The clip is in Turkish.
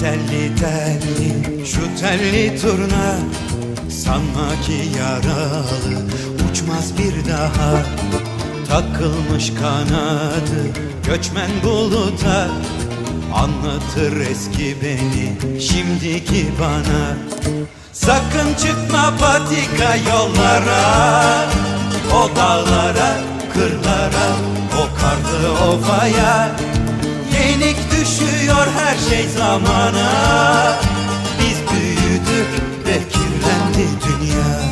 telli telli şu telli turna Sanma ki yaralı. Uçmaz bir daha Takılmış kanadı. Göçmen buluta Anlatır eski beni şimdiki bana. Sakın çıkma patika yollara O dağlara, kırlara, o karlı ovaya. Yenik her şey zamana. Biz büyüdük ve kirlendi dünya